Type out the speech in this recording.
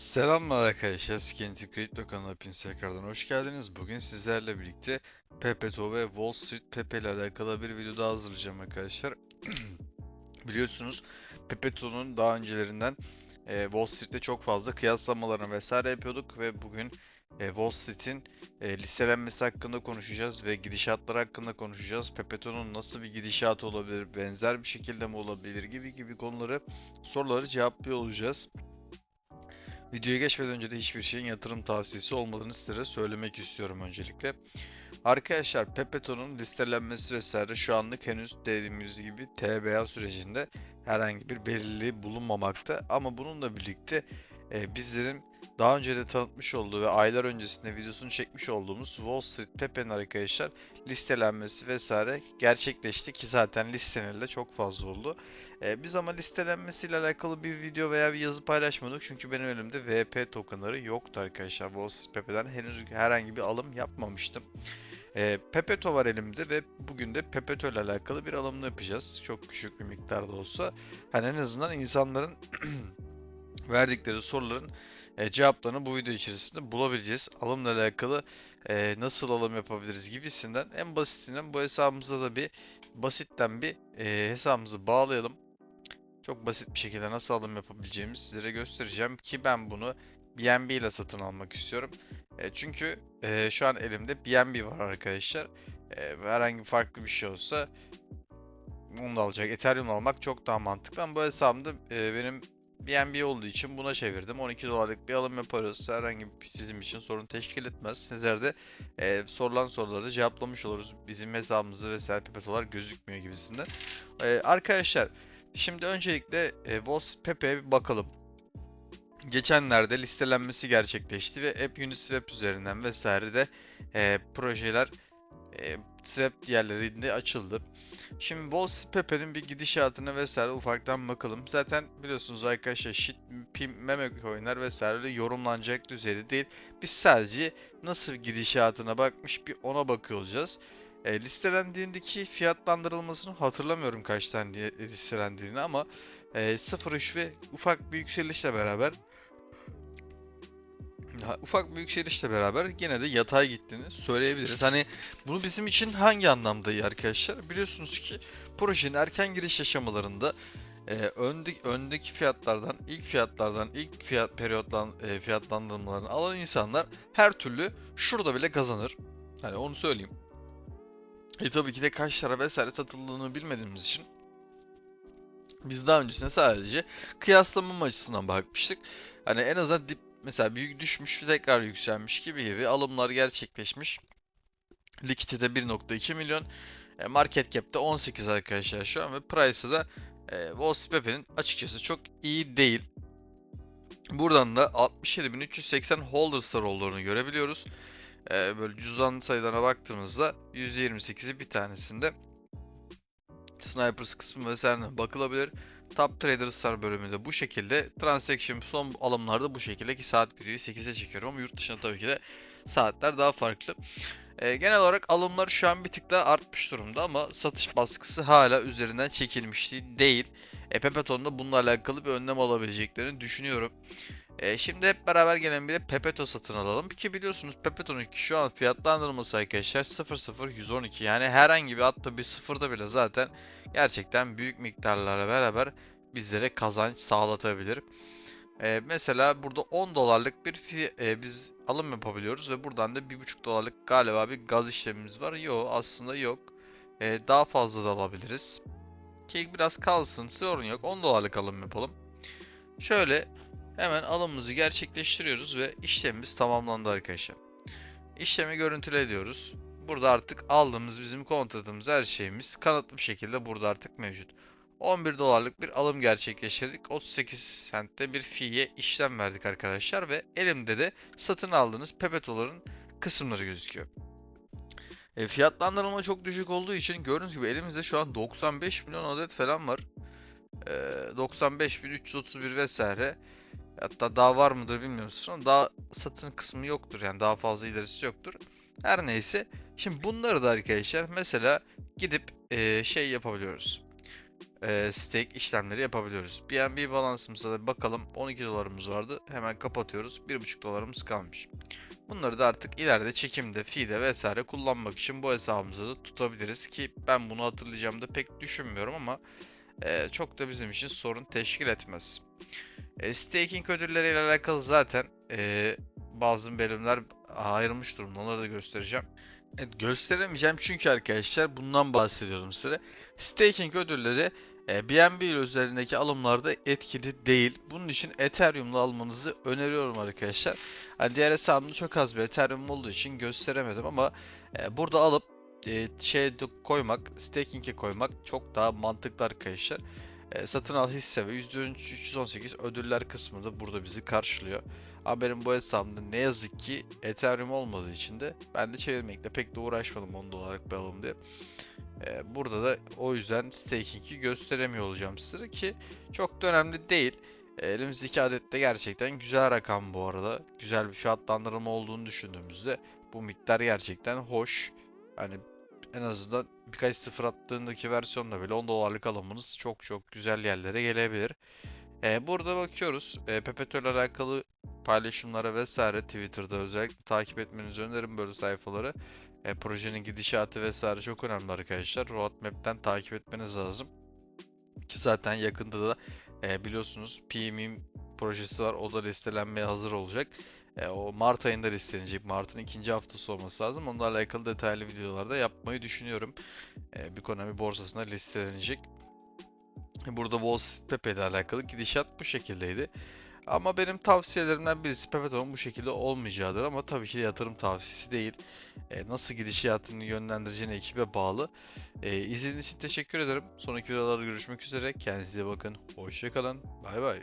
Selamlar arkadaşlar, Skinty Crypto kanalına hepiniz tekrardan hoş geldiniz. Bugün sizlerle birlikte Pepeto ve Wall Street Pepe ile alakalı bir video daha hazırlayacağım arkadaşlar. Biliyorsunuz Pepeto'nun daha öncelerinden e, Wall Street'te çok fazla kıyaslamalarını vesaire yapıyorduk ve bugün e, Wall Street'in e, listelenmesi hakkında konuşacağız ve gidişatları hakkında konuşacağız. Pepeto'nun nasıl bir gidişatı olabilir, benzer bir şekilde mi olabilir gibi gibi konuları, soruları cevaplıyor olacağız. Videoya geçmeden önce de hiçbir şeyin yatırım tavsiyesi olmadığını sizlere söylemek istiyorum öncelikle. Arkadaşlar Pepeto'nun listelenmesi vesaire şu anlık henüz dediğimiz gibi TBA sürecinde herhangi bir belirliliği bulunmamakta. Ama bununla birlikte e, bizlerin daha önce de tanıtmış olduğu ve aylar öncesinde videosunu çekmiş olduğumuz Wall Street Pepe'nin arkadaşlar listelenmesi vesaire gerçekleşti ki zaten listeneli de çok fazla oldu. Ee, biz ama listelenmesiyle alakalı bir video veya bir yazı paylaşmadık çünkü benim elimde VP tokenları yoktu arkadaşlar. Wall Street Pepe'den henüz herhangi bir alım yapmamıştım. Ee, Pepeto var elimde ve bugün de Pepeto ile alakalı bir alımını yapacağız. Çok küçük bir miktarda olsa. Hani en azından insanların verdikleri soruların e, cevaplarını bu video içerisinde bulabileceğiz. Alımla alakalı e, nasıl alım yapabiliriz gibisinden en basitinden bu hesabımıza da bir basitten bir e, hesabımızı bağlayalım. Çok basit bir şekilde nasıl alım yapabileceğimizi sizlere göstereceğim ki ben bunu BNB ile satın almak istiyorum. E, çünkü e, şu an elimde BNB var arkadaşlar. E, herhangi farklı bir şey olsa bunu da alacak. Ethereum almak çok daha mantıklı ama bu hesabımda e, benim BNB olduğu için buna çevirdim. 12 dolarlık bir alım yaparız. Herhangi bir sizin için sorun teşkil etmez. Sizler de e, sorulan soruları cevaplamış oluruz. Bizim hesabımızı vesaire pepetolar gözükmüyor gibisinden. E, arkadaşlar şimdi öncelikle e, Street Pepe'ye bir bakalım. Geçenlerde listelenmesi gerçekleşti ve App Uniswap üzerinden vesaire de e, projeler e, swap diğerlerinde açıldı. Şimdi Street Pepe'nin bir gidişatına vesaire ufaktan bakalım. Zaten biliyorsunuz arkadaşlar shit, pim, meme coinler vesaire yorumlanacak düzeyde değil. Biz sadece nasıl gidişatına bakmış bir ona bakıyor olacağız. E, listelendiğindeki fiyatlandırılmasını hatırlamıyorum kaç tane listelendiğini ama e, 0.3 ve ufak bir yükselişle beraber ufak bir yükselişle beraber yine de yatay gittiğini söyleyebiliriz. Hani bunu bizim için hangi anlamda iyi arkadaşlar? Biliyorsunuz ki projenin erken giriş aşamalarında e, öndeki, öndeki fiyatlardan, ilk fiyatlardan, ilk fiyat periyotlan e, fiyatlandırmalarını alan insanlar her türlü şurada bile kazanır. Hani onu söyleyeyim. E tabii ki de kaç lira vesaire satıldığını bilmediğimiz için biz daha öncesinde sadece kıyaslama açısından bakmıştık. Hani en azından dip mesela büyük düşmüş tekrar yükselmiş gibi gibi alımlar gerçekleşmiş. Likidite 1.2 milyon. E, market cap'te 18 arkadaşlar şu an ve price'ı da e, Wall açıkçası çok iyi değil. Buradan da 67.380 holders'lar olduğunu görebiliyoruz. E, böyle cüzdan sayılarına baktığımızda %28'i bir tanesinde Snipers kısmı vesaire bakılabilir. Top Traders'lar bölümünde bu şekilde. Transaction son alımlarda bu şekilde ki saat videoyu 8'e çekiyorum ama yurt dışında tabii ki de saatler daha farklı. Ee, genel olarak alımlar şu an bir tık daha artmış durumda ama satış baskısı hala üzerinden çekilmiş değil. E, Pepeto'nun bununla alakalı bir önlem alabileceklerini düşünüyorum. E, şimdi hep beraber gelen bir de Pepeto satın alalım. Ki biliyorsunuz Pepeto'nun şu an fiyatlandırılması arkadaşlar 00112 yani herhangi bir hatta bir sıfırda bile zaten gerçekten büyük miktarlarla beraber bizlere kazanç sağlatabilir. Ee, mesela burada 10 dolarlık bir e, biz alım yapabiliyoruz ve buradan da 1,5 dolarlık galiba bir gaz işlemimiz var. Yok aslında yok. Ee, daha fazla da alabiliriz. Ki biraz kalsın sorun yok 10 dolarlık alım yapalım. Şöyle hemen alımımızı gerçekleştiriyoruz ve işlemimiz tamamlandı arkadaşlar. İşlemi görüntüle ediyoruz. Burada artık aldığımız bizim kontratımız her şeyimiz kanıtlı bir şekilde burada artık mevcut. 11 dolarlık bir alım gerçekleştirdik. 38 centte bir fiye işlem verdik arkadaşlar ve elimde de satın aldığınız Pepeto'ların kısımları gözüküyor. E, fiyatlandırma çok düşük olduğu için gördüğünüz gibi elimizde şu an 95 milyon adet falan var. E, 95.331 vesaire. Hatta daha var mıdır bilmiyoruz ama daha satın kısmı yoktur yani daha fazla ilerisi yoktur. Her neyse. Şimdi bunları da arkadaşlar mesela gidip e, şey yapabiliyoruz. e, stake işlemleri yapabiliyoruz. BNB balansımıza da bakalım 12 dolarımız vardı. Hemen kapatıyoruz. 1,5 dolarımız kalmış. Bunları da artık ileride çekimde, fee'de vesaire kullanmak için bu hesabımıza da tutabiliriz ki ben bunu hatırlayacağım da pek düşünmüyorum ama e, çok da bizim için sorun teşkil etmez. E, staking ödülleriyle alakalı zaten e, bazı bölümler ayrılmış durumda. Onları da göstereceğim. Evet, gösteremeyeceğim çünkü arkadaşlar bundan bahsediyordum size. Staking ödülleri e, BNB üzerindeki alımlarda etkili değil. Bunun için Ethereum'la almanızı öneriyorum arkadaşlar. Hani diğer hesabımda çok az bir Ethereum olduğu için gösteremedim ama e, burada alıp e, şey koymak, staking'e koymak çok daha mantıklı arkadaşlar. E, satın al hisse ve %318 ödüller kısmı da burada bizi karşılıyor. Ama benim bu hesabımda ne yazık ki Ethereum olmadığı için de ben de çevirmekle pek de uğraşmadım 10 dolarlık bir alım diye. E, burada da o yüzden staking'i gösteremiyor olacağım size ki çok da önemli değil. E, elimizdeki adet de gerçekten güzel rakam bu arada. Güzel bir fiyatlandırma olduğunu düşündüğümüzde bu miktar gerçekten hoş. Hani en azından birkaç sıfır attığındaki versiyonla bile 10 dolarlık alımınız çok çok güzel yerlere gelebilir. Ee, burada bakıyoruz. E, Pepeto ile alakalı paylaşımlara vesaire Twitter'da özellikle takip etmenizi öneririm böyle sayfaları. E, projenin gidişatı vesaire çok önemli arkadaşlar. Roadmap'ten takip etmeniz lazım. Ki zaten yakında da e, biliyorsunuz PMIM projesi var. O da listelenmeye hazır olacak. E, o Mart ayında listelenecek. Mart'ın ikinci haftası olması lazım. Onunla alakalı detaylı videolarda yapmayı düşünüyorum. E, Bikonomi borsasına listelenecek. Burada Wall Street Pepe ile alakalı gidişat bu şekildeydi. Ama benim tavsiyelerimden birisi Pepeto'nun bu şekilde olmayacağıdır ama tabii ki de yatırım tavsiyesi değil. E, nasıl gidişatını yönlendireceğine ekibe bağlı. E, izlediğiniz için teşekkür ederim. Sonraki videolarda görüşmek üzere. Kendinize bakın. Hoşçakalın. Bay bay.